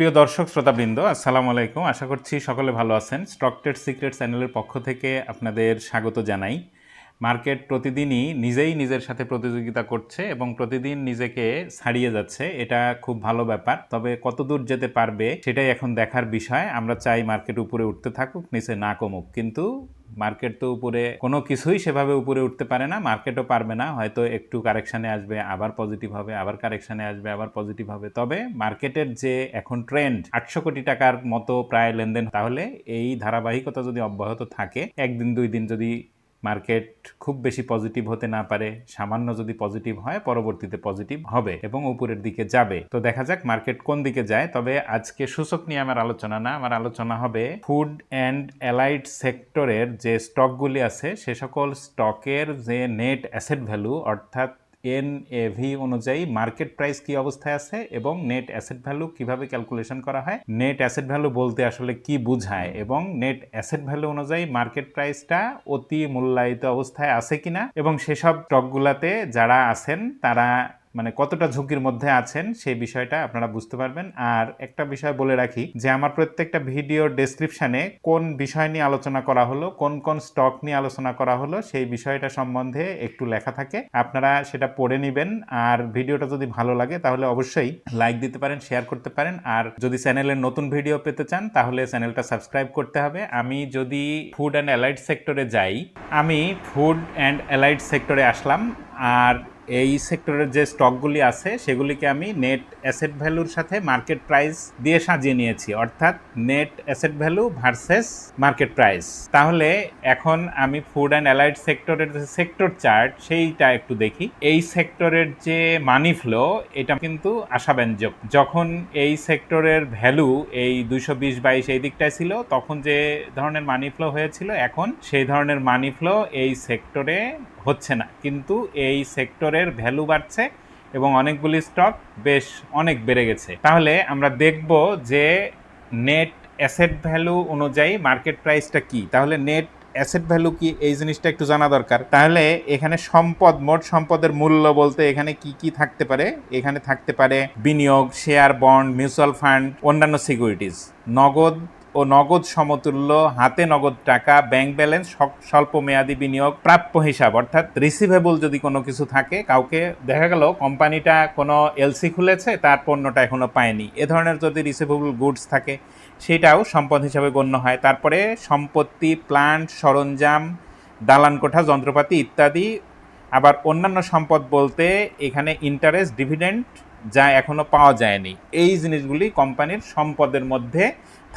প্রিয় দর্শক, শ্রোতাবৃন্দ, আসসালামু আলাইকুম। আশা করছি সকলে ভালো আছেন। স্টক ট্রেড সিক্রেট চ্যানেলের পক্ষ থেকে আপনাদের স্বাগত জানাই। মার্কেট প্রতিদিনই নিজেই নিজের সাথে প্রতিযোগিতা করছে এবং প্রতিদিন নিজেকে ছাড়িয়ে যাচ্ছে। এটা খুব ভালো ব্যাপার। তবে কত দূর যেতে পারবে, সেটাই এখন দেখার বিষয়। আমরা চাই মার্কেট উপরে উঠতে থাকুক, নিচে না কমুক। কিন্তু মার্কেট তো উপরে কোনো কিছুই সেভাবে উপরে উঠতে পারে না, মার্কেটও পারবে না, হয়তো একটু কারেকশানে আসবে, আবার পজিটিভ হবে, আবার কারেকশানে আসবে, আবার পজিটিভ হবে। তবে মার্কেটের যে এখন ট্রেন্ড আটশো কোটি টাকার মতো প্রায় লেনদেন, তাহলে এই ধারাবাহিকতা যদি অব্যাহত থাকে, একদিন দুই দিন যদি মার্কেট খুব বেশি পজিটিভ হতে না পারে, সামান্য যদি পজিটিভ হয়, পরবর্তীতে পজিটিভ হবে এবং উপরের দিকে যাবে। তো দেখা যাক মার্কেট কোন দিকে যায়, তবে আজকে সূচক নিয়ে আমার আলোচনা না, আমার আলোচনা হবে ফুড অ্যান্ড অ্যালাইড সেক্টরের যে স্টকগুলি আছে, সে সকল স্টকের যে নেট অ্যাসেট ভ্যালু অর্থাৎ এনএভি অনুযায়ী মার্কেট প্রাইস কি অবস্থায় আছে এবং নেট অ্যাসেট ভ্যালু কীভাবে ক্যালকুলেশন করা হয়? নেট অ্যাসেট ভ্যালু বলতে আসলে কি বোঝায় এবং নেট অ্যাসেট ভ্যালু অনুযায়ী মার্কেট প্রাইসটা অতি মূল্যায়িত অবস্থায় আছে কিনা? এবং সেসব স্টকগুলাতে যারা আছেন তারা মানে কতটা ঝুঁকির মধ্যে আছেন সেই বিষয়টা আপনারা বুঝতে পারবেন। আর একটা বিষয় বলে রাখি যে, আমার প্রত্যেকটা ভিডিও ডেসক্রিপশানে কোন বিষয় নিয়ে আলোচনা করা হলো, কোন কোন স্টক নিয়ে আলোচনা করা হলো, সেই বিষয়টা সম্বন্ধে একটু লেখা থাকে। আপনারা সেটা পড়ে নেবেন। আর ভিডিওটা যদি ভালো লাগে, তাহলে অবশ্যই লাইক দিতে পারেন শেয়ার করতে পারেন। আর যদি চ্যানেলের নতুন ভিডিও পেতে চান, তাহলে চ্যানেলটা সাবস্ক্রাইব করতে হবে। আমি যদি ফুড অ্যান্ড অ্যালাইড সেক্টরে যাই, আমি ফুড অ্যান্ড অ্যালাইড সেক্টরে আসলাম। আর এই সেক্টরের যে স্টকগুলি আছে, সেগুলিকে আমি নেট অ্যাসেট ভ্যালুর সাথে মার্কেট প্রাইস দিয়ে সাজিয়ে নিয়েছি। অর্থাৎ net asset value versus market price তাহলে এখন আমি ফুড অ্যান্ড অ্যালাইড সেক্টরের যে সেক্টর চার্ট সেইটা একটু দেখি। এই সেক্টরের যে মানি ফ্লো এটা কিন্তু আশাব্যঞ্জক। যখন এই সেক্টরের ভ্যালু এই দুইশো বিশ বাইশ এই দিকটায় ছিল, তখন যে ধরনের মানি ফ্লো হয়েছিল, এখন সেই ধরনের মানি ফ্লো এই সেক্টরে হচ্ছে না। কিন্তু এই সেক্টরের ভ্যালু বাড়ছে এবং অনেকগুলি স্টক বেশ অনেক বেড়ে গেছে। তাহলে আমরা দেখব যে নেট অ্যাসেট ভ্যালু অনুযায়ী মার্কেট প্রাইসটা কি। তাহলে নেট অ্যাসেট ভ্যালু কি এই জিনিসটা একটু জানা দরকার। তাহলে এখানে সম্পদ, মোট সম্পদের মূল্য বলতে এখানে কি কি থাকতে পারে? এখানে থাকতে পারে বিনিয়োগ শেয়ার বন্ড মিউচুয়াল ফান্ড অন্যান্য সিকিউরিটিজ নগদ ও নগদ সমতুল্য, হাতে নগদ টাকা ব্যাংক ব্যালেন্স স্বল্প মেয়াদি বিনিয়োগ, প্রাপ্য হিসাব, অর্থাৎ রিসিভেবল যদি কোনো কিছু থাকে কাউকে, দেখা গেল কোম্পানিটা কোনো এলসি খুলেছে, তার পণ্যটা এখনও পায়নি। এ ধরনের যদি রিসিভেবল গুডস থাকে, সেটাও সম্পদ হিসাবে গণ্য হয়। তারপরে সম্পত্তি প্লান্ট সরঞ্জাম দালান কোঠা যন্ত্রপাতি ইত্যাদি। আবার অন্যান্য সম্পদ বলতে এখানে ইন্টারেস্ট ডিভিডেন্ট যা এখনও পাওয়া যায়নি। এই জিনিসগুলি কোম্পানির সম্পদের মধ্যে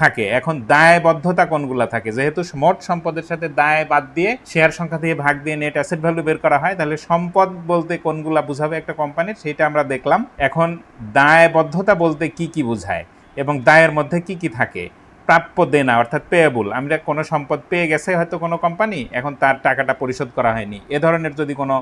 থাকে। এখন দায়বদ্ধতা কোনগুলা থাকে? যেহেতু মোট সম্পদের সাথে দায় বাদ দিয়ে শেয়ার সংখ্যা দিয়ে ভাগ দিয়ে নেট অ্যাসেট ভ্যালু বের করা হয়, তাহলে সম্পদ বলতে কোনগুলা বুঝাবে একটা কোম্পানির সেটা আমরা দেখলাম। এখন দায়বদ্ধতা বলতে কি কি বোঝায় এবং দায়ের মধ্যে কি কি থাকে? প্রাপ্য দেনা, অর্থাৎ পেয়েবল আমরা কোনো সম্পদ পেয়ে গেছে হয়তো কোনো কোম্পানি এখন তার টাকাটা পরিশোধ করা হয়নি। এ ধরনের যদি কোনো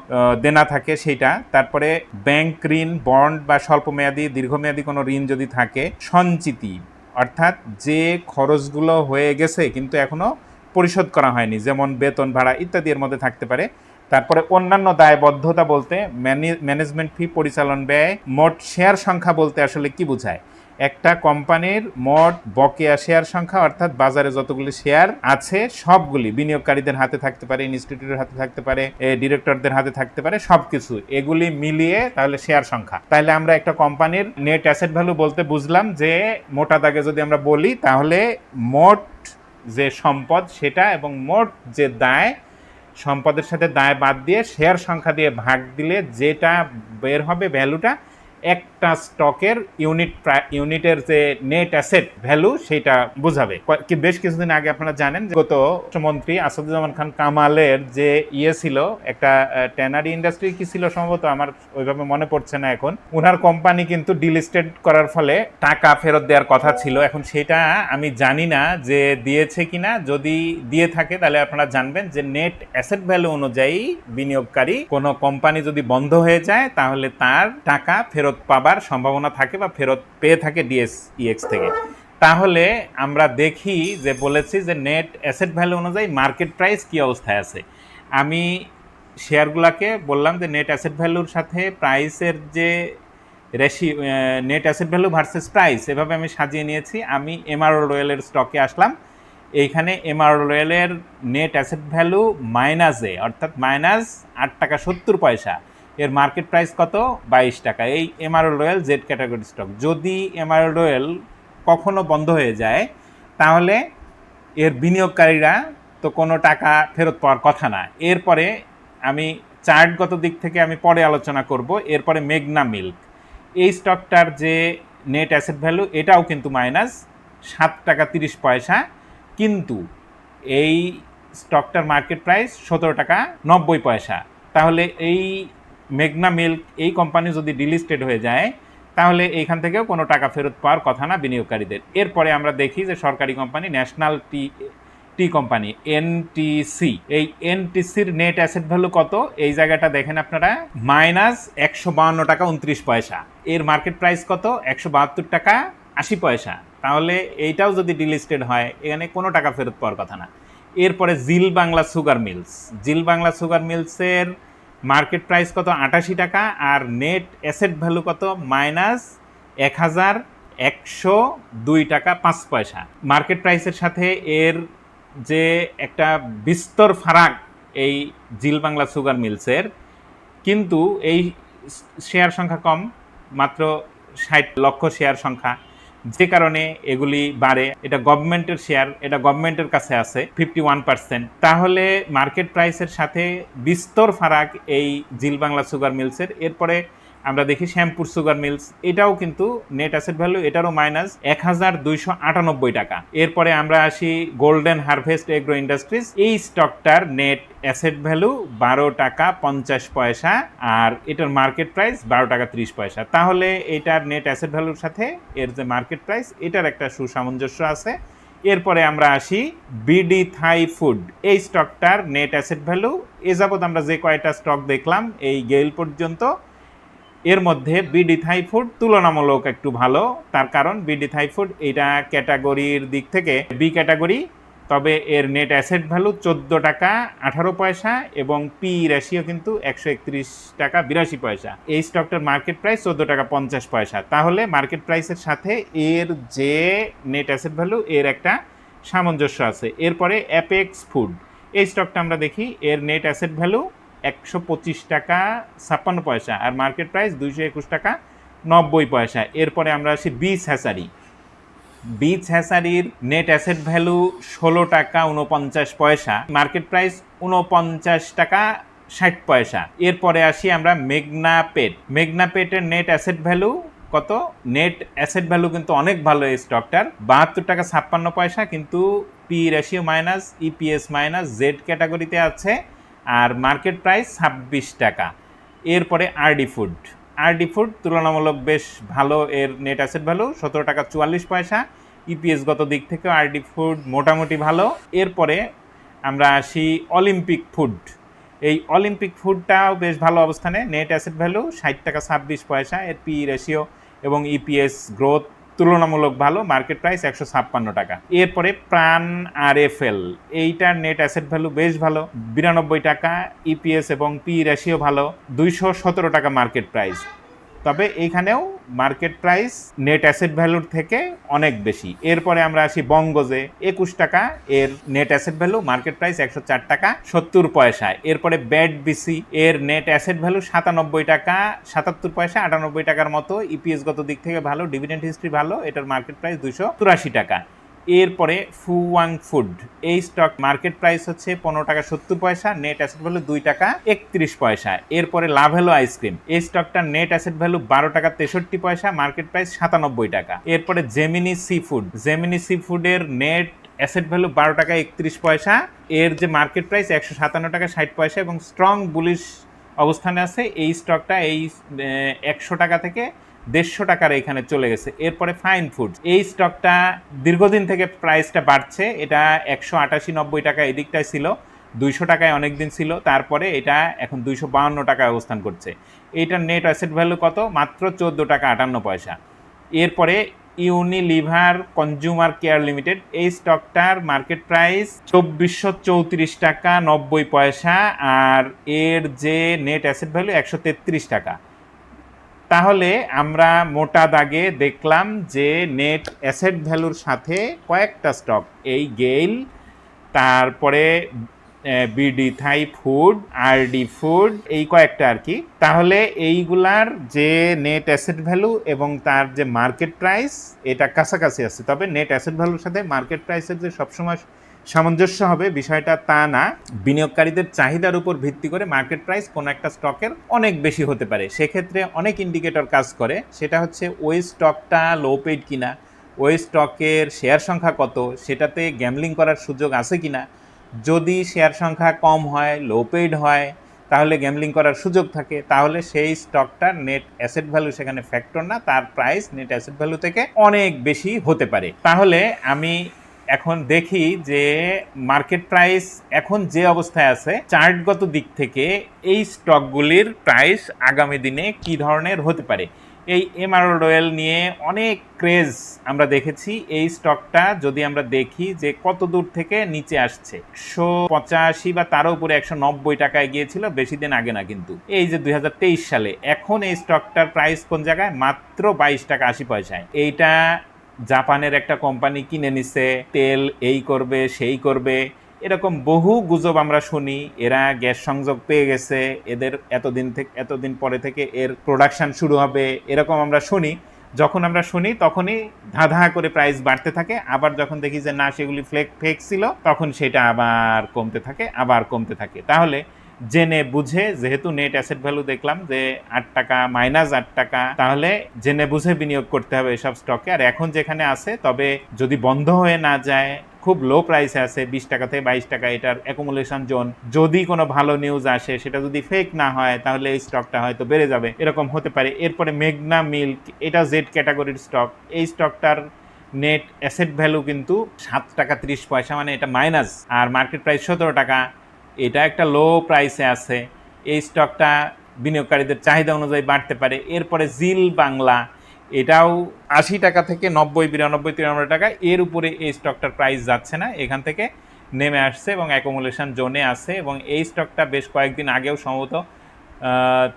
দেনা থাকে সেইটা তারপরে ব্যাংক ঋণ বন্ড বা স্বল্পমেয়াদী, দীর্ঘমেয়াদী কোনো ঋণ যদি থাকে, সঞ্চিতি। অর্থাৎ যে খরচগুলো হয়ে গেছে কিন্তু এখনও পরিশোধ করা হয়নি, যেমন বেতন ভাড়া ইত্যাদি এর মধ্যে থাকতে পারে। তারপরে অন্যান্য দায়বদ্ধতা বলতে ম্যানেজমেন্ট ফি পরিচালন ব্যয়, মোট শেয়ার সংখ্যা বলতে আসলে কি বোঝায়? একটা কোম্পানির মোট বকেয়া শেয়ার সংখ্যা, অর্থাৎ বাজারে যতগুলি শেয়ার আছে, সবগুলি বিনিয়োগকারীদের হাতে থাকতে পারে ইনস্টিটিউটের হাতে থাকতে পারে ডিরেক্টরদের হাতে থাকতে পারে সব কিছু এগুলি মিলিয়ে তাহলে শেয়ার সংখ্যা। তাহলে আমরা একটা কোম্পানির নেট অ্যাসেট ভ্যালু বলতে বুঝলাম যে, মোটা দাগে যদি আমরা বলি, তাহলে মোট যে সম্পদ সেটা এবং মোট যে দায়, সম্পদের সাথে দায় বাদ দিয়ে শেয়ার সংখ্যা দিয়ে ভাগ দিলে যেটা বের হবে ভ্যালুটা একটা স্টকের ইউনিট ইউনিটের যে নেট অ্যাসেট ভ্যালু সেটা বোঝাবে। কি বেশ কিছুদিন আগে আপনারা জানেন গত মন্ত্রী আসাদুজ্জামান খান কামালের যে ইয়ে ছিল, একটা ট্যানারি ইন্ডাস্ট্রি কি ছিল সম্ভবত? আমার ওইভাবে মনে পড়ছে না এখন। ওনার কোম্পানি কিন্তু ডিলিস্টেড করার ফলে টাকা ফেরত দেওয়ার কথা ছিল। এখন সেটা আমি জানি না যে দিয়েছে কিনা। যদি দিয়ে থাকে, তাহলে আপনারা জানবেন যে নেট অ্যাসেট ভ্যালু অনুযায়ী বিনিয়োগকারী কোনো কোম্পানি যদি বন্ধ হয়ে যায়, তাহলে তার টাকা ফেরত ফেরত পাবার সম্ভাবনা থাকে বা ফেরত পেয়ে থাকে ডিএসইএক্স থেকে। তাহলে আমরা দেখি যে বলেছি যে নেট অ্যাসেট ভ্যালু অনুযায়ী মার্কেট প্রাইস কী অবস্থায় আছে। আমি শেয়ারগুলোকে বললাম যে নেট অ্যাসেট ভ্যালুর সাথে প্রাইসের যে ratio net asset value versus price এভাবে আমি সাজিয়ে নিয়েছি। আমি এমআরও রয়েলের স্টকে আসলাম। এইখানে এমআর রয়েলের নেট অ্যাসেট ভ্যালু মাইনাসে অর্থাৎ মাইনাস আট টাকা সত্তর পয়সা। এর মার্কেট প্রাইস কত? বাইশ টাকা। এই MR Royal Z category stock যদি এমআর রয়েল কখনো বন্ধ হয়ে যায়, তাহলে এর বিনিয়োগকারীরা তো কোনো টাকা ফেরত পাওয়ার কথা না। এরপরে আমি চার্টগত দিক থেকে আমি পরে আলোচনা করব। এরপরে মেঘনা মিল্ক এই স্টকটার যে নেট অ্যাসেট ভ্যালু এটাও কিন্তু মাইনাস সাত টাকা তিরিশ পয়সা। কিন্তু এই স্টকটার মার্কেট প্রাইস সতেরো টাকা নব্বই পয়সা। তাহলে এই মেঘনা মিল্ক এই কোম্পানি যদি ডিলিস্টেড হয়ে যায়, তাহলে এইখান থেকেও কোনো টাকা ফেরত পাওয়ার কথা না বিনিয়োগকারীদের। এরপরে আমরা দেখি যে সরকারি company national T T company NTC এই এনটিসির নেট অ্যাসেট ভ্যালু কত? এই জায়গাটা দেখেন আপনারা মাইনাস একশো বাউন্ন টাকা উনত্রিশ পয়সা। এর মার্কেট প্রাইস কত? একশো বাহাত্তর টাকা আশি পয়সা। তাহলে এইটাও যদি ডিলিস্টেড হয়, এখানে কোনো টাকা ফেরত পাওয়ার কথা না। এরপরে Zeal Bangla sugar mills zeal Bangla sugar মিলসের market price কত? আটাশি টাকা আর নেট অ্যাসেট ভ্যালু কত? মাইনাস এক হাজার একশো দুই টাকা পাঁচ পয়সা। মার্কেট প্রাইসের সাথে এর যে একটা বিস্তর ফারাক এই জিল বাংলা সুগার মিলসের, কিন্তু এই শেয়ার সংখ্যা কম, মাত্র ষাট লক্ষ শেয়ার সংখ্যা। যে কারণে এগুলি বাড়ে, এটা গভর্নমেন্টের শেয়ার এটা গভর্নমেন্টের কাছে আছে ফিফটি ওয়ান পার্সেন্ট তাহলে মার্কেট প্রাইসের সাথে বিস্তর ফারাক এই জিল বাংলা সুগার মিলসের এরপরে আমরা দেখি শ্যামপুর সুগার মিলস, এটাও কিন্তু নেট অ্যাসেট ভ্যালু এটারও মাইনাস এক হাজার দুইশো আটানব্বই টাকা। এরপরে আমরা আসি গোল্ডেন হারভেস্ট এগ্রো ইন্ডাস্ট্রিজ এই স্টকটার নেট অ্যাসেট ভ্যালু বারো টাকা পঞ্চাশ পয়সা আর এটার মার্কেট প্রাইস বারো টাকা ত্রিশ পয়সা। তাহলে এটার নেট অ্যাসেট ভ্যালুর সাথে এর যে মার্কেট প্রাইস এটার একটা সুসামঞ্জস্য আছে। এরপরে আমরা আসি বিডি থাই ফুড এই স্টকটার নেট অ্যাসেট ভ্যালু এ যাবৎ আমরা যে কয়টা স্টক দেখলাম, এই গেল পর্যন্ত এর মধ্যে বিডি থাই ফুড তুলনামূলক একটু ভালো। তার কারণ বিডি থাই ফুড এটা ক্যাটাগরির দিক থেকে বি ক্যাটাগরি, তবে এর নেট অ্যাসেট ভ্যালু চোদ্দ টাকা আঠারো পয়সা এবং পি রেশিও কিন্তু একশো একত্রিশ টাকা বিরাশি পয়সা। এই স্টকটার মার্কেট প্রাইস চোদ্দ টাকা পঞ্চাশ পয়সা। তাহলে মার্কেট প্রাইসের সাথে এর যে নেট অ্যাসেট ভ্যালু এর একটা সামঞ্জস্য আছে। এরপরে অ্যাপেক্স ফুড এই স্টকটা আমরা দেখি, এর নেট অ্যাসেট ভ্যালু একশো পঁচিশ টাকা ছাপ্পান্ন পয়সা আর মার্কেট প্রাইস দুইশো একুশ টাকা নব্বই পয়সা। এরপরে আমরা আসি বিচ হ্যাসারি বিচ হ্যাসারির নেট অ্যাসেট ভ্যালু ষোলো টাকা উনপঞ্চাশ পয়সা মার্কেট প্রাইস উনপঞ্চাশ টাকা ষাট পয়সা। এরপরে আসি আমরা মেঘনা পেট। মেঘনা পেটের নেট অ্যাসেট ভ্যালু কত? নেট অ্যাসেট ভ্যালু কিন্তু অনেক ভালো এই স্টকটার বাহাত্তর টাকা ছাপ্পান্ন পয়সা, কিন্তু P ratio minus EPS minus Z ক্যাটাগরিতে আছে। আর মার্কেট প্রাইস ছাব্বিশ টাকা। এরপরে আরডি ফুড। আরডি ফুড তুলনামূলক বেশ ভালো, এর নেট অ্যাসেট ভ্যালু সতেরো টাকা চুয়াল্লিশ পয়সা। ইপিএস গত দিক থেকে আরডি ফুড মোটামুটি ভালো। এরপরে আমরা আসি অলিম্পিক ফুড। এই অলিম্পিক ফুডটাও বেশ ভালো অবস্থানে। নেট অ্যাসেট ভ্যালু ষাট টাকা ছাব্বিশ পয়সা, এর পি রেশিও এবং ইপিএস গ্রোথ তুলনামূলক ভালো মার্কেট প্রাইস একশো ছাপ্পান্ন টাকা। এরপরে প্রাণ আর এফ এল, এইটার নেট অ্যাসেট ভ্যালু বেশ ভালো, বিরানব্বই টাকা ইপিএস এবং পি রেশিও ভালো, দুইশো সতেরো টাকা মার্কেট প্রাইস তবে এইখানেও মার্কেট প্রাইস নেট অ্যাসেট ভ্যালুর থেকে অনেক বেশি। এরপরে আমরা আসি বঙ্গজে, একুশ টাকা, এর net asset value market price একশো চার টাকা, সত্তর পয়সা। এরপরে ব্যাড বিসি এর নেট অ্যাসেট ভ্যালু সাতানব্বই টাকা, সাতাত্তর পয়সা, আটানব্বই টাকার মতো। ইপিএস গত দিক থেকে ভালো ডিভিডেন্ড হিস্ট্রি ভালো, এটার মার্কেট প্রাইস দুশো চুরাশি টাকা। এরপরে ফুয়াং ফুড। এই স্টক মার্কেট প্রাইস হচ্ছে পনেরো টাকা সত্তর পয়সা নেট অ্যাসেট ভ্যালু দুই টাকা একত্রিশ পয়সা। এরপরে লাভেলো আইসক্রিম এই স্টকটার নেট অ্যাসেট ভ্যালু বারো টাকা তেষট্টি পয়সা মার্কেট প্রাইস সাতানব্বই টাকা। এরপরে Gemini sea food Gemini sea ফুডের নেট অ্যাসেট ভ্যালু বারো টাকা একত্রিশ পয়সা। এর যে মার্কেট প্রাইস একশো সাতান্ন টাকা ষাট পয়সা এবং স্ট্রং বুলিশ অবস্থানে আছে, এই স্টকটা এই একশো টাকা থেকে দেড়শো টাকার এখানে চলে গেছে। এরপরে ফাইন ফুড এই স্টকটা দীর্ঘদিন থেকে প্রাইসটা বাড়ছে। এটা একশো আটাশি নব্বই টাকা এদিকটায় ছিল, দুইশো টাকায় অনেক দিন ছিল। তারপরে এটা এখন দুইশো বাহান্ন টাকায় অবস্থান করছে। এইটার নেট অ্যাসেট ভ্যালু কত? মাত্র চোদ্দ টাকা আটান্ন পয়সা। এরপরে ইউনিলিভার কনজিউমার কেয়ার লিমিটেড এই স্টকটার মার্কেট প্রাইস চব্বিশশো চৌত্রিশ টাকা নব্বই পয়সা, আর এর যে নেট অ্যাসেট ভ্যালু একশো তেত্রিশ টাকা। তাহলে আমরা মোটা দাগে দেখলাম যে নেট অ্যাসেট ভ্যালুর সাথে কয়েকটা স্টক এই গেইল, তারপরে BD Thai food RD food এই কয়েকটা আর কি। তাহলে এইগুলার যে নেট অ্যাসেট ভ্যালু এবং তার যে মার্কেট প্রাইস এটা কাছাকাছি আছে। তবে নেট অ্যাসেট ভ্যালুর সাথে মার্কেট প্রাইসের যে সবসময় সামঞ্জস্য হবে, বিষয়টা তা না। বিনিয়োগকারীদের চাহিদার উপর ভিত্তি করে মার্কেট প্রাইস কোনো একটা স্টকের অনেক বেশি হতে পারে। সেক্ষেত্রে অনেক ইন্ডিকেটর কাজ করে, সেটা হচ্ছে ওই স্টকটা লো পেড কিনা, ওই স্টকের শেয়ার সংখ্যা কত, সেটাতে গ্যামলিং করার সুযোগ আছে কিনা। যদি শেয়ার সংখ্যা কম হয়, লো পেইড হয়, তাহলে গ্যামলিং করার সুযোগ থাকে। তাহলে সেই স্টকটার নেট অ্যাসেট ভ্যালু সেখানে ফ্যাক্টর না, তার প্রাইস নেট অ্যাসেট ভ্যালু থেকে অনেক বেশি হতে পারে। তাহলে আমি এখন দেখি যে মার্কেট প্রাইস এখন যে অবস্থায় আছে চার্টগত দিক থেকে এই স্টকগুলির প্রাইস আগামী দিনে কি ধরনের হতে পারে? এই এমারল্ড অয়েল নিয়ে অনেক ক্রেজ আমরা দেখেছি। এই স্টকটা যদি আমরা দেখি যে কত দূর থেকে নিচে আসছে, একশো পঁচাশি বা তার উপরে একশো নব্বই টাকায় গিয়েছিল, বেশি দিন আগে না কিন্তু। এই যে দুই হাজার তেইশ সালে, এখন এই স্টকটার প্রাইস কোন জায়গায়? মাত্র বাইশ টাকা আশি পয়সায়। এইটা জাপানের একটা কোম্পানি কিনে নিছে, তেল এই করবে, সেই করবে। এরকম বহু গুজব আমরা শুনি, এরা গ্যাস সংযোগ পেয়ে গেছে, এদের এতদিন থেকে, এতদিন পরে থেকে এর প্রোডাকশন শুরু হবে, এরকম আমরা শুনি। যখন আমরা শুনি, তখনই ধাঁধা করে প্রাইস বাড়তে থাকে, আবার যখন দেখি যে না, সেগুলি ফ্লেক ফেক ছিল, তখন সেটা আবার কমতে থাকে, আবার কমতে থাকে। তাহলে জেনে বুঝে, যেহেতু নেট অ্যাসেট ভ্যালু দেখলাম যে আট টাকা মাইনাস আট টাকা, তাহলে জেনে বুঝে বিনিয়োগ করতে হবে এসব স্টকে আর এখন যেখানে আছে, তবে যদি বন্ধ হয়ে না যায়, খুব লো প্রাইসে আছে, বিশ টাকা থেকে বাইশ টাকা, এটার অ্যাকুমুলেশন জোন যদি কোনো ভালো নিউজ আসে, সেটা যদি ফেক না হয়, তাহলে এই স্টকটা হয়তো বেড়ে যাবে। এরকম হতে পারে। এরপরে মেঘনা মিল্ক এটা জেড ক্যাটাগরির স্টক এই স্টকটার নেট অ্যাসেট ভ্যালু কিন্তু সাত টাকা ত্রিশ পয়সা মানে এটা মাইনাস আর মার্কেট প্রাইস সতেরো টাকা। এটা একটা লো প্রাইসে আছে। এই স্টকটা বিনিয়োগকারীদের চাহিদা অনুযায়ী বাড়তে পারে। এরপরে জিল বাংলা, এটাও আশি টাকা থেকে নব্বই, বিরানব্বই, তিরানব্বই টাকা। এর উপরে এই স্টকটার প্রাইস যাচ্ছে না। এখান থেকে নেমে আসছে এবং অ্যাকোমোলেশন জোনে আছে এবং এই স্টকটা বেশ কয়েকদিন আগেও সম্ভবত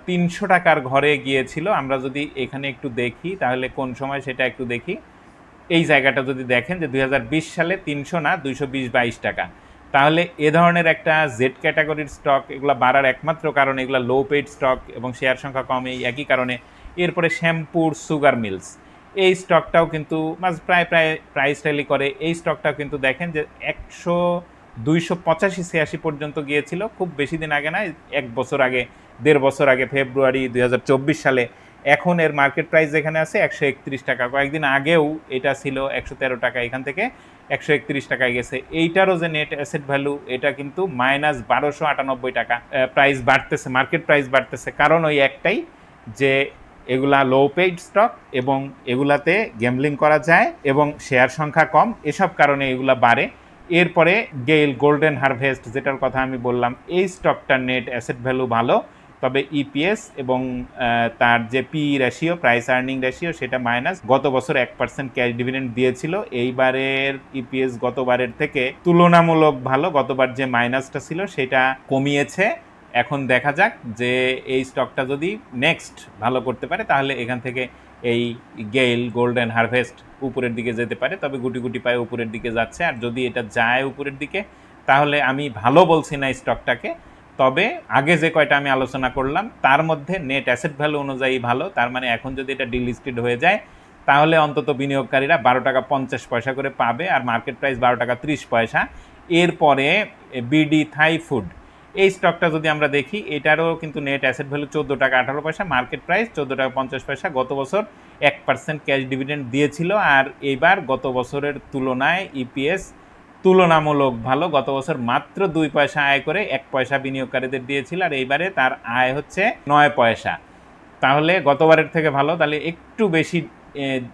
তিনশো টাকার ঘরে গিয়েছিল। আমরা যদি এখানে একটু দেখি, তাহলে কোন সময় সেটা একটু দেখি। এই জায়গাটা যদি দেখেন যে দু হাজার বিশ সালে তিনশো না, দুইশো বিশ, বাইশ টাকা। তাহলে এ ধরনের একটা জেড ক্যাটাগরির স্টক এগুলো বাড়ার একমাত্র কারণ এগুলো লো পেড স্টক এবং শেয়ার সংখ্যা কম, এই একই কারণে। এরপরে শ্যাম্পুর সুগার মিলস এই স্টকটাও কিন্তু মাঝ প্রায় প্রায় প্রাইস র্যালি করে। এই স্টকটাও কিন্তু দেখেন যে একশো দুইশো পঁচাশি ছিয়াশি পর্যন্ত গিয়েছিল। খুব বেশি দিন আগে না, এক বছর আগে, দেড় বছর আগে, ফেব্রুয়ারি দু হাজার চব্বিশ সালে। এখন এর মার্কেট প্রাইস যেখানে আছে, একশো একত্রিশ টাকা। কয়েকদিন আগেও এটা ছিল একশো তেরো টাকা এখান থেকে, একশো একত্রিশ টাকায় গেছে। এইটারও যে নেট অ্যাসেট ভ্যালু এটা কিন্তু মাইনাস বারোশো আটানব্বই টাকা প্রাইস বাড়তেছে মার্কেট প্রাইস বাড়তেছে। কারণ ওই একটাই যে এগুলা লো পেইড স্টক এবং এগুলাতে গ্যামলিং করা যায় এবং শেয়ার সংখ্যা কম, এসব কারণে এগুলা বাড়ে। এরপরে গেইল, গোল্ডেন হারভেস্ট যেটার কথা আমি বললাম, এই স্টকটার নেট অ্যাসেট ভ্যালু ভালো। তবে ইপিএস এবং তার যে P ratio price earning ratio সেটা মাইনাস গত বছর এক পার্সেন্ট ক্যাশ ডিভিডেন্ড দিয়েছিল। এইবারের ইপিএস গতবারের থেকে তুলনামূলক ভালো, গতবার যে মাইনাসটা ছিল সেটা কমিয়েছে। এখন দেখা যাক যে এই স্টকটা যদি নেক্সট ভালো করতে পারে, তাহলে এখান থেকে এই গেইল গোল্ডেন হারভেস্ট উপরের দিকে যেতে পারে। তবে গুটি গুটি পায়ে উপরের দিকে যাচ্ছে। আর যদি এটা যায় উপরের দিকে, তাহলে আমি ভালো বলছি না স্টকটাকে তবে আগে যে কয়টা আমি আলোচনা করলাম, তার মধ্যে নেট অ্যাসেট ভ্যালু অনুযায়ী ভালো, তার মানে এখন যদি এটা ডিলিস্টেড হয়ে যায়, তাহলে অন্তত বিনিয়োগকারীরা বারো টাকা পঞ্চাশ পয়সা করে পাবে আর মার্কেট প্রাইস বারো টাকা ত্রিশ পয়সা। এরপরে বিডি থাই ফুড এই স্টকটা যদি আমরা দেখি, এটারও কিন্তু নেট অ্যাসেট ভ্যালু চোদ্দ টাকা আঠারো পয়সা মার্কেট প্রাইস চোদ্দ টাকা পঞ্চাশ পয়সা। গত বছর এক পার্সেন্ট ক্যাশ ডিভিডেন্ড দিয়েছিল আর এইবার গত বছরের তুলনায় ইপিএস তুলনামূলক ভালো। গত বছর মাত্র দুই পয়সা আয় করে এক পয়সা বিনিয়োগকারীদের দিয়েছিল আর এইবারে তার আয় হচ্ছে নয় পয়সা। তাহলে গতবারের থেকে ভালো, তাহলে একটু বেশি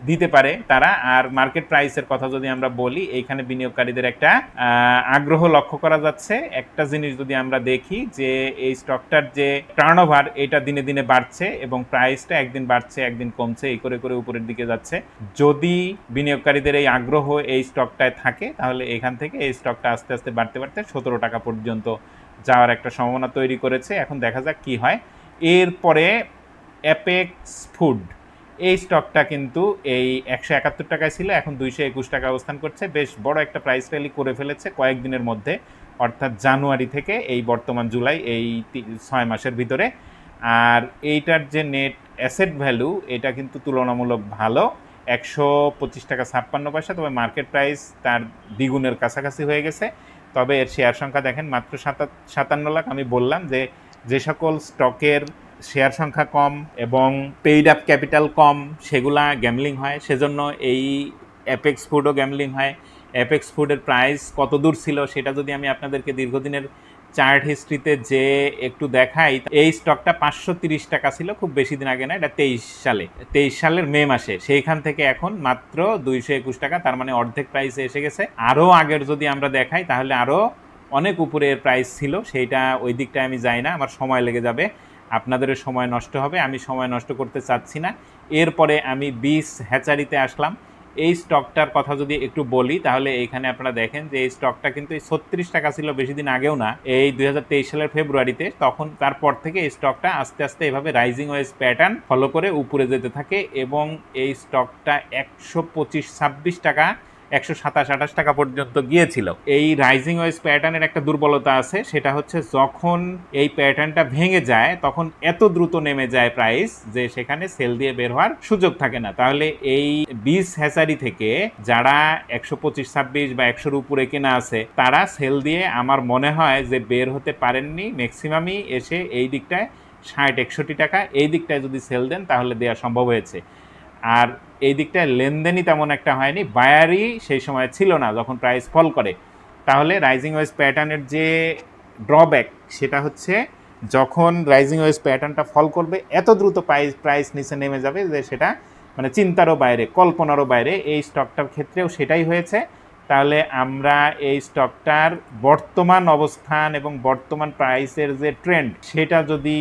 দিতে পারে তারা। আর মার্কেট প্রাইসের কথা যদি আমরা বলি, এইখানে বিনিয়োগকারীদের একটা আগ্রহ লক্ষ্য করা যাচ্ছে। একটা জিনিস যদি আমরা দেখি যে, এই স্টকটার যে টার্ন ওভার এটা দিনে দিনে বাড়ছে এবং প্রাইসটা একদিন বাড়ছে, একদিন কমছে, এই করে করে উপরের দিকে যাচ্ছে। যদি বিনিয়োগকারীদের এই আগ্রহ এই স্টকটায় থাকে, তাহলে এখান থেকে এই স্টকটা আস্তে আস্তে বাড়তে বাড়তে সতেরো টাকা পর্যন্ত যাওয়ার একটা সম্ভাবনা তৈরি করেছে। এখন দেখা যাক কি হয়। এরপরে অ্যাপেক্স ফুড এই স্টকটা কিন্তু এই একশো একাত্তর টাকায় ছিল, এখন দুইশো একুশ টাকা অবস্থান করছে। বেশ বড় একটা প্রাইস র্যালি করে ফেলেছে কয়েকদিনের মধ্যে, অর্থাৎ জানুয়ারি থেকে এই বর্তমান জুলাই, এই ছয় মাসের ভিতরে। আর এইটার যে নেট অ্যাসেট ভ্যালু এটা কিন্তু তুলনামূলক ভালো, একশো পঁচিশ টাকা ছাপ্পান্ন পয়সা, তবে মার্কেট প্রাইস তার দ্বিগুণের কাছাকাছি হয়ে গেছে। তবে এর শেয়ার সংখ্যা দেখেন মাত্র সাতা- সাতান্ন লাখ, আমি বললাম যে যে সকল স্টকের শেয়ার সংখ্যা কম এবং পেইড আপ ক্যাপিটাল কম, সেগুলা গ্যামলিং হয়। সেজন্য এই অ্যাপেক্স ফুডও গ্যামলিং হয়। অ্যাপেক্স ফুডের প্রাইস কত দূর ছিল সেটা যদি আমি আপনাদেরকে দীর্ঘদিনের চার্ট হিস্ট্রিতে যে একটু দেখাই, এই স্টকটা পাঁচশো তিরিশ টাকা ছিল, খুব বেশি দিন আগে না, এটা তেইশ সালে। তেইশ সালের মে মাসে। সেইখান থেকে এখন মাত্র দুইশো একুশ টাকা, তার মানে অর্ধেক প্রাইসে এসে গেছে। আরও আগের যদি আমরা দেখাই, তাহলে আরও অনেক উপরে এর প্রাইস ছিল, সেইটা ওই দিকটায় আমি যাই না, আমার সময় লেগে যাবে। আপনাদেরও সময় নষ্ট হবে, আমি সময় নষ্ট করতে চাচ্ছি না। এরপরে আমি বিষ হ্যাচারিতে আসলাম। এই স্টকটার কথা যদি একটু বলি, তাহলে এইখানে আপনারা দেখেন যে এই স্টকটা কিন্তু এই ছত্রিশ টাকা ছিল বেশি দিন আগেও না। এই দু হাজার তেইশ সালের ফেব্রুয়ারিতে তখন তারপর থেকে এই স্টকটা আস্তে আস্তে এভাবে রাইজিং ওয়েজ প্যাটার্ন ফলো করে উপরে যেতে থাকে এবং এই স্টকটা একশো পঁচিশ ছাব্বিশ টাকা একশো সাতাশ, আঠাশ টাকা পর্যন্ত গিয়েছিল। এই রাইজিং ওয়েজ প্যাটার্নের একটা দুর্বলতা আছে, সেটা হচ্ছে যখন এই প্যাটার্নটা ভেঙে যায়, তখন এত দ্রুত নেমে যায় প্রাইস যে সেখানে সেল দিয়ে বের হওয়ার সুযোগ থাকে না। তাহলে এই বিষ হ্যাচারি থেকে যারা একশো পঁচিশ, ছাব্বিশ বা একশোর উপরে কেনা আছে, তারা সেল দিয়ে আমার মনে হয় যে বের হতে পারেননি। ম্যাক্সিমামই এসে এই দিকটায় ষাট, একষট্টি টাকা, এই দিকটায় যদি সেল দেন, তাহলে দেওয়া সম্ভব হয়েছে। আর এই দিকটায় লেনদেনই তেমন একটা হয়নি বায়ারই সেই সময় ছিল না যখন প্রাইস ফল করে। তাহলে রাইজিং ওয়েজ প্যাটার্নের যে ড্রব্যাক সেটা হচ্ছে যখন রাইজিং ওয়েজ প্যাটার্নটা ফল করবে, এত দ্রুত প্রাইস প্রাইস নিচে নেমে যাবে যে সেটা মানে চিন্তারও বাইরে, কল্পনারও বাইরে এই স্টকটার ক্ষেত্রেও সেটাই হয়েছে। তাহলে আমরা এই স্টকটার বর্তমান অবস্থান এবং বর্তমান প্রাইসের যে ট্রেন্ড সেটা যদি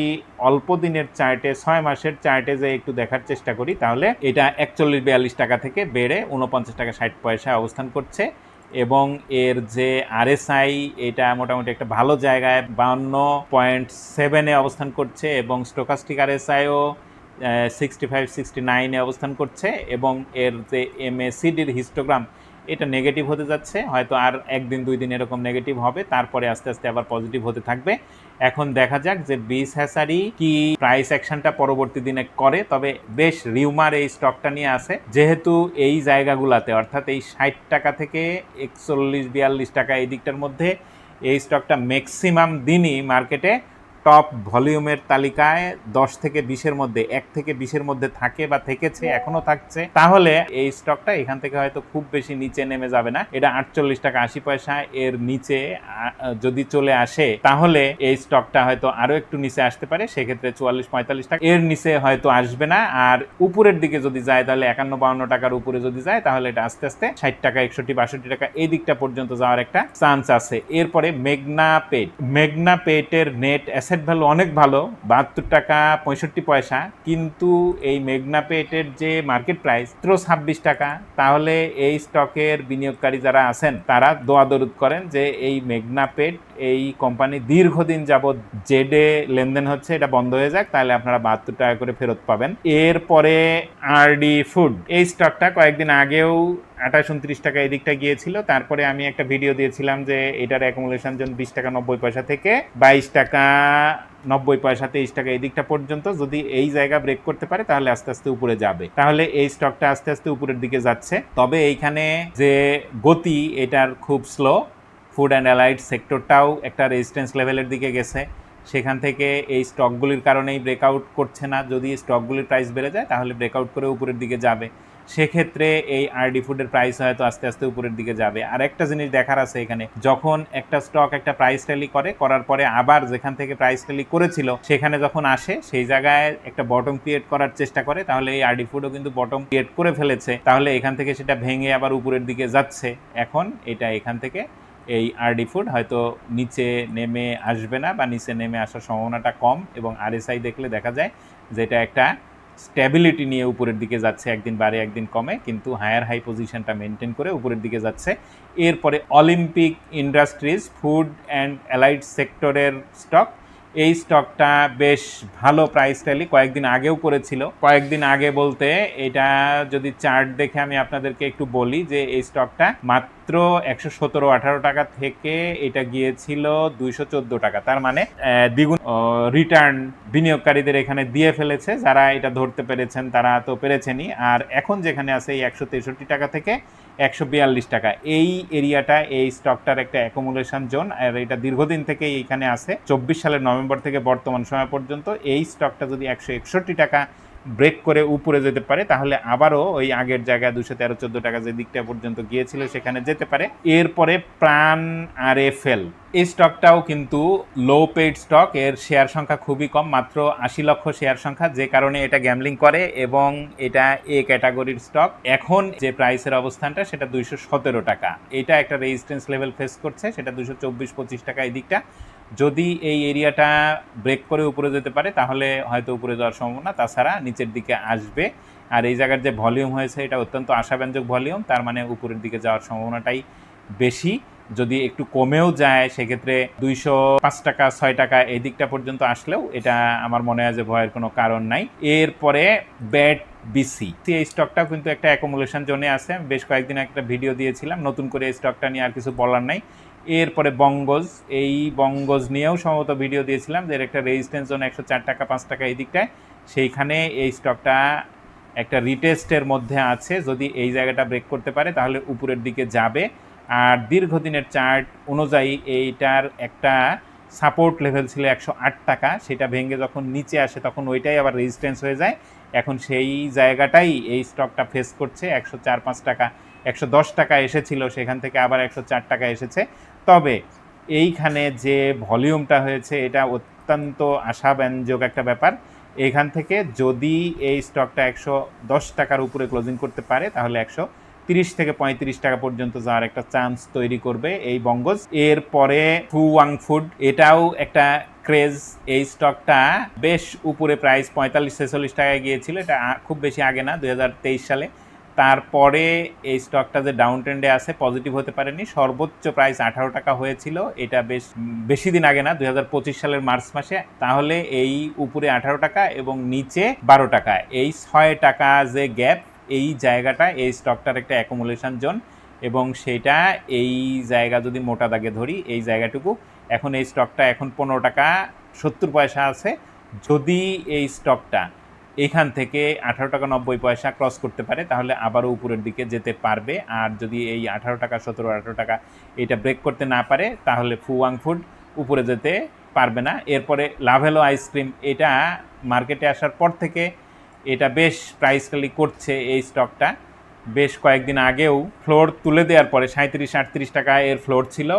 অল্প দিনের চার্টে ছয় মাসের চার্টে যে একটু দেখার চেষ্টা করি, তাহলে এটা একচল্লিশ বিয়াল্লিশ টাকা থেকে বেড়ে উনপঞ্চাশ টাকা ষাট পয়সা অবস্থান করছে এবং এর যে আরএসআই এটা মোটামুটি একটা ভালো জায়গায় বাউন্ন পয়েন্ট সেভেনে অবস্থান করছে এবং স্টোকাস্টিক আরএসআইও সিক্সটি ফাইভ সিক্সটি নাইনে অবস্থান করছে এবং এর যে এমএসিডির হিস্টোগ্রাম এটা নেগেটিভ হতে যাচ্ছে, হয়তো আর একদিন, দুই দিন এরকম নেগেটিভ হবে, তারপরে আস্তে আস্তে আবার পজিটিভ হতে থাকবে। এখন দেখা যাক যে বিস হ্যাসারি কি প্রাইস অ্যাকশনটা পরবর্তী দিনে করে, তবে বেশ রিউমার এই স্টকটা নিয়ে আসে যেহেতু এই জায়গাগুলোতে, অর্থাৎ এই ষাট টাকা থেকে একচল্লিশ, বিয়াল্লিশ টাকা এই দিকটার মধ্যে এই স্টকটা ম্যাক্সিমাম দিনই মার্কেটে টপ ভলিউমের তালিকায় দশ থেকে বিশের মধ্যে, এক থেকে বিশের মধ্যে থাকে বা থেকেছে, এখনও থাকছে। তাহলে এই স্টকটা এখান থেকে হয়তো খুব বেশি নিচে নেমে যাবে না। এটা আটচল্লিশ টাকা আশি পয়সা, এর নিচে যদি চলে আসে, তাহলে এই স্টকটা হয়তো আরও একটু নিচে আসতে পারে। সেক্ষেত্রে চুয়াল্লিশ, পঁয়তাল্লিশ টাকা, এর নিচে হয়তো আসবে না। আর উপরের দিকে যদি যায়, তাহলে একান্ন, বাউন্ন টাকার উপরে যদি যায়, তাহলে এটা আস্তে আস্তে ষাট টাকা, একষট্টি, বাষট্টি টাকা, এই দিকটা পর্যন্ত যাওয়ার একটা চান্স আছে। এরপরে মেঘনা পেট, মেঘনা পেটের নেট অ্যাসেট ভ্যালু অনেক ভালো, বাহাত্তর টাকা পঁয়ষট্টি পয়সা, কিন্তু এই মেঘনা পেটের যে মার্কেট প্রাইস মাত্র ছাব্বিশ টাকা, তাহলে এই স্টকের বিনিয়োগকারী যারা আছেন, তারা দোয়া দরুদ করেন যে এই মেঘনা পেট, এই কোম্পানি দীর্ঘদিন যাবৎ জেডে লেনদেন হচ্ছে, এটা বন্ধ হয়ে যাক, তাহলে আপনারা বাহাত্তর টাকা করে ফেরত পাবেন। এরপরে আরডি ফুড এই স্টকটা কয়েকদিন আগেও আঠাশ, উনত্রিশ টাকা এদিকটা গিয়েছিল। তারপরে আমি একটা ভিডিও দিয়েছিলাম যে এটার অ্যাকুমুলেশন জন বিশ টাকা, নব্বই পয়সা থেকে বাইশ টাকা, নব্বই পয়সা, তেইশ টাকা এই দিকটা পর্যন্ত যদি এই জায়গা ব্রেক করতে পারে তাহলে আস্তে আস্তে উপরে যাবে। তাহলে এই স্টকটা আস্তে আস্তে উপরের দিকে যাচ্ছে। তবে এইখানে যে গতি, এটার খুব স্লো ফুড অ্যান্ড অ্যালাইড সেক্টরটাও একটা রেজিস্ট্যান্স লেভেলের দিকে গেছে। সেখান থেকে এই স্টকগুলির কারণেই ব্রেকআউট করছে না। যদি স্টকগুলির প্রাইস বেড়ে যায়, তাহলে ব্রেকআউট করে উপরের দিকে যাবে। সেক্ষেত্রে এই আরডি ফুডের প্রাইস হয়তো আস্তে আস্তে উপরের দিকে যাবে। আর একটা জিনিস দেখার আছে এখানে। যখন একটা স্টক একটা প্রাইস র্যালি করে, করার পরে আবার যেখান থেকে প্রাইস র্যালি করেছিল, সেখানে যখন আসে, সেই জায়গায় একটা বটম ক্রিয়েট করার চেষ্টা করে, তাহলে এই আরডি ফুডও কিন্তু বটম ক্রিয়েট করে ফেলেছে। তাহলে এখান থেকে সেটা ভেঙে আবার উপরের দিকে যাচ্ছে। এখন এটা এখান থেকে এই আরডি ফুড হয়তো নিচে নেমে আসবে না বা নিচে নেমে আসার সম্ভাবনাটা কম এবং আরএসআই দেখলে দেখা যায় যেটা একটা স্ট্যাবিলিটি নিয়ে উপরের দিকে যাচ্ছে, একদিন বাড়ে, একদিন কমে, কিন্তু হায়ার হাই পজিশনটা মেনটেন করে উপরের দিকে যাচ্ছে। এরপরে Olympic industries food and allied সেক্টরের স্টক এই স্টকটা বেশ ভালো প্রাইস ট্যালি কয়েকদিন আগেও করেছিল। কয়েকদিন আগে বলতে এটা যদি চার্ট দেখে আমি আপনাদেরকে একটু বলি যে এই স্টকটা মাত্র একশো সতেরো, আঠারো টাকা থেকে এটা গিয়েছিল দুইশো চোদ্দ টাকা। তার মানে দ্বিগুণ রিটার্ন বিনিয়োগকারীদের এখানে দিয়ে ফেলেছে। যারা এটা ধরতে পেরেছেন তারা তো পেরেছেনই। আর এখন যেখানে আছে এই একশো তেষট্টি টাকা থেকে একশো বিয়াল্লিশ টাকা। এই এরিয়াটা, এই স্টকটার একটা অ্যাকোমোডেশন জোন আর এটা দীর্ঘদিন থেকে এইখানে আছে। চব্বিশ সালের নভেম্বর থেকে বর্তমান সময় পর্যন্ত এই স্টকটা যদি একশো একষট্টি টাকা ব্রেক করে উপরে যেতে পারে, তাহলে আবারও ওই আগের জায়গায় দুশো তেরো চোদ্দ টাকা যে দিকটা পর্যন্ত গিয়েছিল সেখানে যেতে পারে। এরপরে প্রাণ আর এফ এল এই স্টকটাও কিন্তু লো পেইড স্টক এর শেয়ার সংখ্যা খুবই কম, মাত্র আশি লক্ষ শেয়ার সংখ্যা, যে কারণে এটা গ্যামলিং করে এবং এটা এ ক্যাটাগরির স্টক এখন যে প্রাইসের অবস্থানটা, সেটা দুইশো সতেরো টাকা। এটা একটা রেজিস্ট্যান্স লেভেল ফেস করছে, সেটা দুশো চব্বিশ পঁচিশ টাকা এই দিকটা। যদি এই এরিয়াটা ব্রেক করে উপরে যেতে পারে, তাহলে হয়তো উপরে যাওয়ার সম্ভাবনা। তাছাড়া নিচের দিকে আসবে। আর এই জায়গার যে ভলিউম হয়েছে, এটা অত্যন্ত আশাব্যঞ্জক ভলিউম। তার মানে উপরের দিকে যাওয়ার সম্ভাবনাটাই বেশি। যদি একটু কমেও যায়, সেক্ষেত্রে দুইশো পাঁচ টাকা, ছয় টাকা এই দিকটা পর্যন্ত আসলেও এটা আমার মনে হয় যে ভয়ের কোনো কারণ নাই। এরপরে ব্যাট বিসি। এই স্টকটাও কিন্তু একটা অ্যাকোমোলেশন জোনে আছে। বেশ কয়েকদিন একটা ভিডিও দিয়েছিলাম। নতুন করে এই স্টকটা নিয়ে আর কিছু বলার নাই। এরপরে বঙ্গজ, এই বঙ্গজ নিয়েও সম্ভবত ভিডিও দিয়েছিলাম যে একটা রেজিস্ট্যান্স জোন একশো চার টাকা, পাঁচ টাকা এই দিকটায়। সেইখানে এই স্টকটা একটা রিটেস্টের মধ্যে আছে। যদি এই জায়গাটা ব্রেক করতে পারে, তাহলে উপরের দিকে যাবে। আর দীর্ঘদিনের চার্ট অনুযায়ী এইটার একটা সাপোর্ট লেভেল ছিল একশো আট টাকা। সেটা ভেঙে যখন নিচে আসে, তখন ওইটাই আবার রেজিস্ট্যান্স হয়ে যায়। এখন সেই জায়গাটাই এই স্টকটা ফেস করছে একশো চার, পাঁচ টাকা। একশো দশ টাকা এসেছিল, সেখান থেকে আবার একশো চার টাকা এসেছে। তবে এইখানে যে ভলিউমটা হয়েছে, এটা অত্যন্ত আশাব্যঞ্জক একটা ব্যাপার। এখান থেকে যদি এই স্টকটা একশো দশ টাকার উপরে ক্লোজিং করতে পারে, তাহলে একশো তিরিশ থেকে পঁয়ত্রিশ টাকা পর্যন্ত যাওয়ার একটা চান্স তৈরি করবে এই বঙ্গজ। এরপরে ফুয়াং ফুড এটাও একটা ক্রেজ এই স্টকটা বেশ উপরে প্রাইস পঁয়তাল্লিশ ছেচল্লিশ টাকায় গিয়েছিল, এটা খুব বেশি আগে না, দুই হাজার তেইশ সালে। তারপরে এই স্টকটা যে ডাউন ট্রেন্ডে আছে পজিটিভ হতে পারেনি। সর্বোচ্চ প্রাইস আঠারো টাকা হয়েছিল। এটা বেশ, বেশি দিন আগে না দু হাজার পঁচিশ সালের মার্চ মাসে। তাহলে এই উপরে আঠারো টাকা এবং নিচে বারো টাকা। এই ছয় টাকা যে গ্যাপ এই জায়গাটা, এই স্টকটার একটা অ্যাকোমোলেশন জোন এবং সেটা এই জায়গা যদি মোটা দাগে ধরি, এই জায়গাটুকু, এখন এই স্টকটা এখন পনেরো টাকা সত্তর পয়সা আছে। যদি এই স্টকটা এখান থেকে আঠারো টাকা নব্বই পয়সা ক্রস করতে পারে, তাহলে আবারও উপরের দিকে যেতে পারবে। আর যদি এই আঠারো টাকা, সতেরো, আঠারো টাকা এটা ব্রেক করতে না পারে, তাহলে ফুয়াং ফুড উপরে যেতে পারবে না। এরপরে লাভেলো আইসক্রিম এটা মার্কেটে আসার পর থেকে এটা বেশ প্রাইস খালি করছে এই স্টকটা বেশ কয়েকদিন আগেও ফ্লোর তুলে দেওয়ার পরে সাঁত্রিশ আটত্রিশ টাকা এর ফ্লোর ছিল।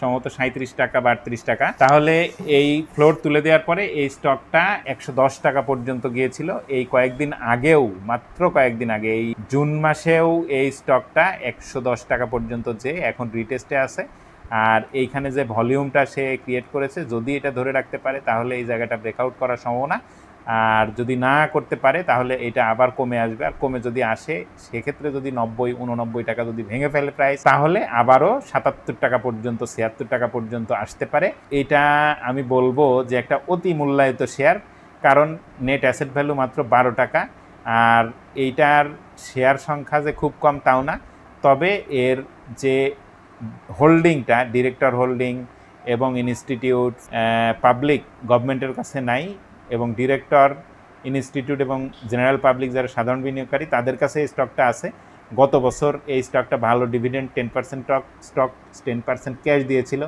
সম্ভবত সাঁত্রিশ টাকা বা আটত্রিশ টাকা। তাহলে এই ফ্লোর তুলে দেওয়ার পরে এই স্টকটা একশো দশ টাকা পর্যন্ত গিয়েছিল। এই কয়েকদিন আগেও, মাত্র কয়েকদিন আগে, এই জুন মাসেও এই স্টকটা একশো দশ টাকা পর্যন্ত যে এখন রিটেস্টে আছে। আর এইখানে যে ভলিউমটা সে ক্রিয়েট করেছে, যদি এটা ধরে রাখতে পারে, তাহলে এই জায়গাটা ব্রেকআউট করার সম্ভাবনা। আর যদি না করতে পারে, তাহলে এটা আবার কমে আসবে। আর কমে যদি আসে, সেক্ষেত্রে যদি নব্বই উননব্বই টাকা যদি ভেঙে ফেলে প্রাইস তাহলে আবারও সাতাত্তর টাকা পর্যন্ত, ছিয়াত্তর টাকা পর্যন্ত আসতে পারে। এটা আমি বলব যে একটা অতি মূল্যায়িত শেয়ার কারণ নেট অ্যাসেট ভ্যালু মাত্র বারো টাকা। আর এইটার শেয়ার সংখ্যা যে খুব কম, তাও না। তবে এর যে হোল্ডিংটা ডিরেক্টর হোল্ডিং এবং ইনস্টিটিউট পাবলিক গভর্নমেন্টের কাছে নাই এবং ডিরেক্টর ইনস্টিটিউট এবং জেনারেল পাবলিক যারা সাধারণ বিনিয়োগকারী, তাদের কাছে এই স্টকটা আছে। গত বছর এই স্টকটা ভালো dividend ten percent stock stock ten percent cash দিয়েছিল।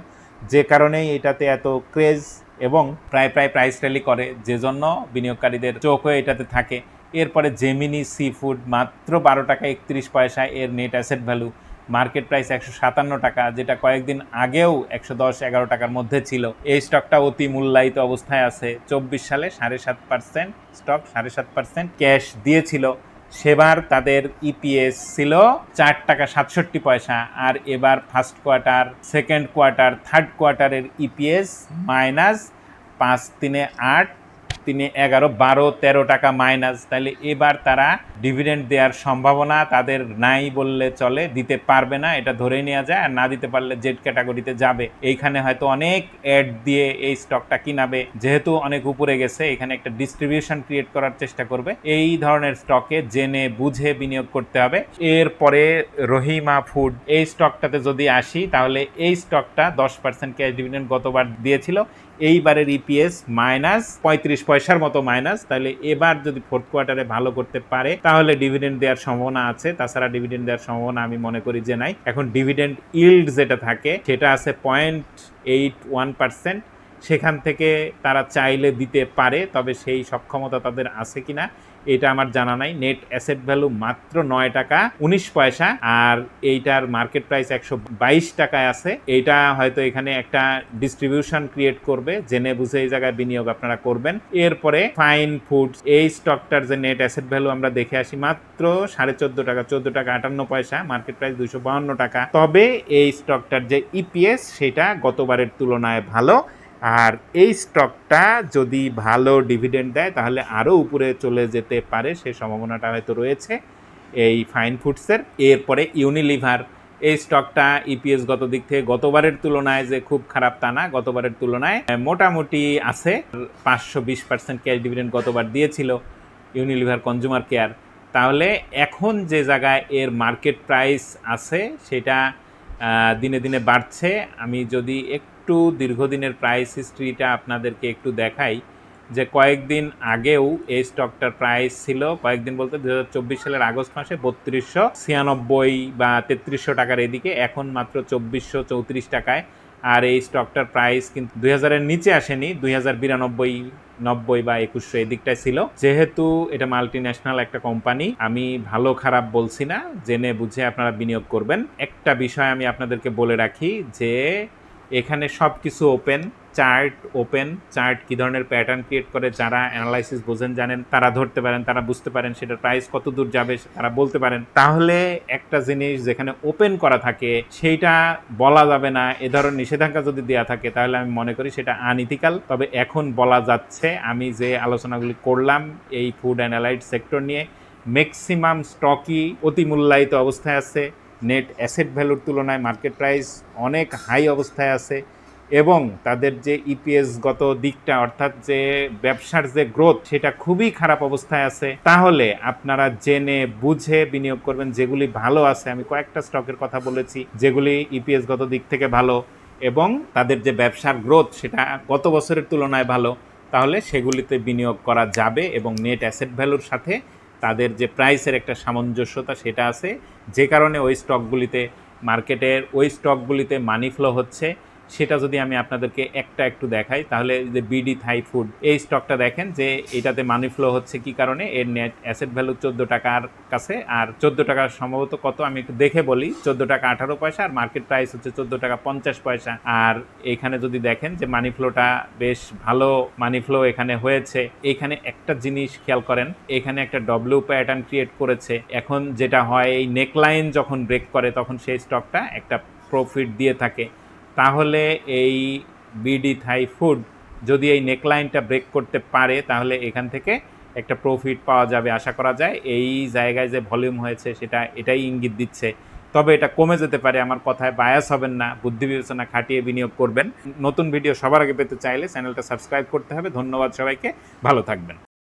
যে কারণেই এটাতে এত ক্রেজ এবং প্রায় প্রায় প্রাইস র্যালি করে, যে জন্য বিনিয়োগকারীদের চোখও এটাতে থাকে। এরপরে জেমিনি সি ফুড মাত্র বারো টাকা একত্রিশ পয়সা, এর net asset value market price একশো সাতান্ন টাকা, যেটা কয়েকদিন আগেও একশো দশ এগারো টাকার মধ্যে ছিল। এই স্টকটা অতি মূল্যায়িত অবস্থায় আছে। চব্বিশ সালে সাড়ে সাত পার্সেন্ট স্টক, সাড়ে সাত পার্সেন্ট ক্যাশ দিয়েছিল। সেবার তাদের ইপিএস ছিল চার টাকা সাতষট্টি পয়সা, আর এবার first quarter, second quarter, third কোয়ার্টারের EPS minus পাঁচ তিনে আট তিনে এগারো, বারো, তেরো টাকা মাইনাস। তাহলে এবার তারা ডিভিডেন্ড দেওয়ার সম্ভাবনা তাদের নাই বললে চলে, দিতে পারবে না, এটা ধরে নেওয়া যায়, আর না দিতে পারলে জেড ক্যাটাগরিতে যাবে। এইখানে হয়তো অনেক অ্যাড দিয়ে এই স্টকটা কিনাবে, যেহেতু অনেক উপরে গেছে, এখানে একটা ডিস্ট্রিবিউশন ক্রিয়েট করার চেষ্টা করবে। এই ধরনের স্টকে জেনে বুঝে বিনিয়োগ করতে হবে। এরপরে রহিমা ফুড এই স্টকটাতে যদি আসি, তাহলে এই স্টকটা দশ পার্সেন্ট ক্যাশ ডিভিডেন্ড গতবার দিয়েছিল। এইবারের ইপিএস মাইনাস পঁয়ত্রিশ পয়সার মতো মাইনাস, তাহলে এবার যদি ফোর্থ কোয়ার্টারে ভালো করতে পারে, তাহলে ডিভিডেন্ড দেওয়ার সম্ভাবনা আছে। তাছাড়া ডিভিডেন্ড দেওয়ার সম্ভাবনা আমি মনে করি যে নাই। এখন ডিভিডেন্ড ইল্ড যেটা থাকে, সেটা আছে পয়েন্ট এইট ওয়ান পার্সেন্ট সেখান থেকে তারা চাইলে দিতে পারে, তবে সেই সক্ষমতা তাদের আছে কিনা এটা আমার জানা নাই। নেট অ্যাসেট ভ্যালু মাত্র নয় টাকা, উনিশ পয়সা, আর এইটার মার্কেট প্রাইস একশো বাইশ টাকায় আছে। এইটা হয়তো এখানে একটা ডিস্ট্রিবিউশন ক্রিয়েট করবে, জেনে বুঝে এই জায়গায় বিনিয়োগ আপনারা করবেন। এরপরে ফাইন ফুডস এই স্টকটার যে নেট অ্যাসেট ভ্যালু আমরা দেখে আসি মাত্র সাড়ে চোদ্দ টাকা চোদ্দ টাকা আটান্ন পয়সা মার্কেট প্রাইস দুইশো বাহান্ন টাকা। তবে এই স্টকটার যে ইপিএস সেটা গতবারের তুলনায় ভালো। আর এই স্টকটা যদি ভালো ডিভিডেন্ড দেয়, তাহলে আরও উপরে চলে যেতে পারে, সে সম্ভাবনাটা হয়তো রয়েছে এই ফাইন ফুডসের। এরপরে ইউনিলিভার, এই স্টকটা ইপিএস গত দিক থেকে গতবারের তুলনায় যে খুব খারাপ তা না, গতবারের তুলনায় মোটামুটি আছে। পাঁচশো বিশ পার্সেন্ট ক্যাশ ডিভিডেন্ড গতবার দিয়েছিল ইউনিলিভার কনজুমার কেয়ার। তাহলে এখন যে জায়গায় এর মার্কেট প্রাইস আছে, সেটা দিনে দিনে বাড়ছে। আমি যদি একটু দীর্ঘদিনের প্রাইস হিস্ট্রিটা আপনাদেরকে একটু দেখাই যে কয়েকদিন আগেও এই স্টকটার প্রাইস ছিল কয়েকদিন বলতে দু হাজার চব্বিশ সালের আগস্ট মাসে বত্রিশশো ছিয়ানব্বই বা তেত্রিশশো টাকার এদিকে, এখন মাত্র চব্বিশশো চৌত্রিশ টাকায়। আর এই স্টকটার প্রাইস কিন্তু দুই হাজারের নিচে আসেনি দুই হাজার বিরানব্বই, নব্বই বা একুশশো এদিকটায় ছিল। যেহেতু এটা মাল্টি ন্যাশনাল একটা কোম্পানি আমি ভালো খারাপ বলছি না, জেনে বুঝে আপনারা বিনিয়োগ করবেন। একটা বিষয় আমি আপনাদেরকে বলে রাখি যে এখানে সব কিছু ওপেন চার্ট ওপেন চার্ট কী ধরনের প্যাটার্ন ক্রিয়েট করে, যারা অ্যানালাইসিস বোঝেন, জানেন, তারা ধরতে পারেন, তারা বুঝতে পারেন সেটার প্রাইস কত দূর যাবে, তারা বলতে পারেন। তাহলে একটা জিনিস যেখানে ওপেন করা থাকে, সেইটা বলা যাবে না। এ ধরনের নিষেধাজ্ঞা যদি দেওয়া থাকে, তাহলে আমি মনে করি সেটা আনইথিক্যাল তবে এখন বলা যাচ্ছে, আমি যে আলোচনাগুলি করলাম, এই ফুড অ্যানালাইট সেক্টর নিয়ে ম্যাক্সিমাম স্টকই অতি মূল্যায়িত অবস্থায় আছে। নেট অ্যাসেট ভ্যালুর তুলনায় মার্কেট প্রাইস অনেক হাই অবস্থায় আছে এবং তাদের যে ইপিএস গত দিকটা, অর্থাৎ যে ব্যবসার যে গ্রোথ সেটা খুবই খারাপ অবস্থায় আছে। তাহলে আপনারা জেনে বুঝে বিনিয়োগ করবেন যেগুলি ভালো আছে। আমি কয়েকটা স্টকের কথা বলেছি যেগুলি ইপিএস গত দিক থেকে ভালো এবং তাদের যে ব্যবসার গ্রোথ সেটা গত বছরের তুলনায় ভালো। তাহলে সেগুলিতে বিনিয়োগ করা যাবে এবং নেট অ্যাসেট ভ্যালুর সাথে তাদের যে প্রাইসের একটা সামঞ্জস্যতা সেটা আছে। যে কারণে ওই স্টকগুলিতে মার্কেটের ওই স্টকগুলিতে মানি ফ্লো হচ্ছে। সেটা যদি আমি আপনাদেরকে একটা একটু দেখাই, তাহলে যে বিডি থাই ফুড এই স্টকটা দেখেন যে এটাতে মানি ফ্লো হচ্ছে কি কারণে? এর নেট অ্যাসেট ভ্যালু চোদ্দ টাকার কাছে, আর চোদ্দ টাকার সম্ভবত কত? আমি একটু দেখে বলি, চোদ্দ টাকা আঠারো পয়সা, আর মার্কেট প্রাইস হচ্ছে চোদ্দ টাকা পঞ্চাশ পয়সা। আর এখানে যদি দেখেন যে মানি ফ্লোটা বেশ ভালো মানি ফ্লো এখানে হয়েছে। এখানে একটা জিনিস খেয়াল করেন, এখানে একটা ডব্লিউ প্যাটার্ন ক্রিয়েট করেছে। এখন যেটা হয়, এই নেকলাইন যখন ব্রেক করে, তখন সেই স্টকটা একটা প্রফিট দিয়ে থাকে। তাহলে এই বিডি থাই ফুড যদি এই নেকলাইনটা ব্রেক করতে পারে, তাহলে এখান থেকে একটা প্রফিট পাওয়া যাবে আশা করা যায়। এই জায়গায় যে ভলিউম হয়েছে, সেটা এটাই ইঙ্গিত দিচ্ছে। তবে এটা কমে যেতে পারে, আমার কথায় বায়াস হবেন না, বুদ্ধি বিবেচনা খাটিয়ে বিনিয়োগ করবেন। নতুন ভিডিও সবার আগে পেতে চাইলে চ্যানেলটা সাবস্ক্রাইব করতে হবে। ধন্যবাদ সবাইকে, ভালো থাকবেন।